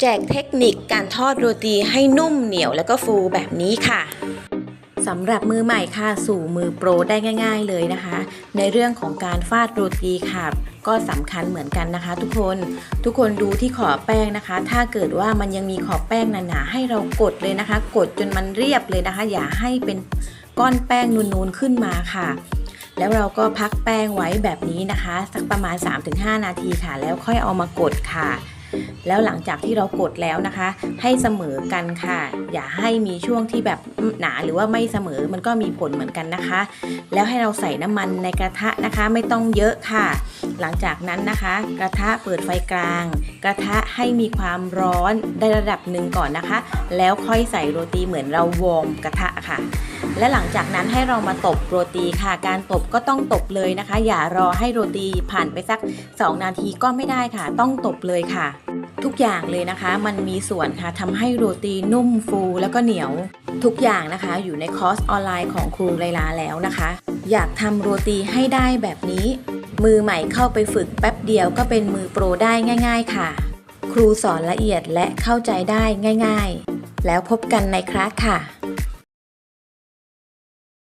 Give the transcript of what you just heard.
แจกเทคนิคการทอดโรตีให้นุ่มเหนียวแล้วก็ฟูแบบนี้ค่ะสำหรับมือใหม่ค่ะสู่มือโปรได้ง่าย ๆ เลยนะคะ ในเรื่องของการฟาดโรตีค่ะ ก็สำคัญเหมือนกันนะคะ ทุกคนทุกคนดูที่ขอบแป้งนะคะ ถ้าเกิดว่ามันยังมีขอบแป้งหนาๆให้เรากดเลยนะคะ กดจนมันเรียบเลยนะคะ อย่าให้เป็นก้อนแป้งนูนๆขึ้นมาค่ะแล้วเราก็พักแป้งไว้แบบนี้นะคะ สักประมาณ 3-5 นาทีค่ะ แล้วค่อยเอามากดค่ะ แล้วหลังจากที่เรากดแล้วนะคะ ให้เสมอกันค่ะ อย่าให้มีช่วงที่แบบหนาหรือว่าไม่เสมอมันก็มีผลเหมือนกันนะคะ แล้วให้เราใส่น้ำมันในกระทะนะคะไม่ต้องเยอะค่ะ หลังจากนั้นนะคะ กระทะเปิดไฟกลาง กระทะให้มีความร้อนได้ระดับหนึ่งก่อนนะคะ แล้วค่อยใส่โรตีเหมือนเราวอร์มกระทะค่ะ และหลังจากนั้นให้เรามาตบโรตีค่ะ การตบก็ต้องตบเลยนะคะ อย่ารอให้โรตีผ่านไปสัก 2 นาทีก็ไม่ได้ค่ะ ต้องตบเลยค่ะ ทุกอย่างเลยนะคะ มันมีส่วนค่ะทำให้โรตีนุ่มฟูแล้วก็เหนียว ทุกอย่างนะคะ อยู่ในคอร์สออนไลน์ของครูไลลาแล้วนะคะ อยากทำโรตีให้ได้แบบนี้ มือใหม่เข้าไปฝึกแป๊บเดียวก็เป็นมือโปรได้ง่าย ๆ ค่ะ ครูสอนละเอียดและเข้าใจได้ง่าย ๆ แล้วพบกันในคลาสค่ะ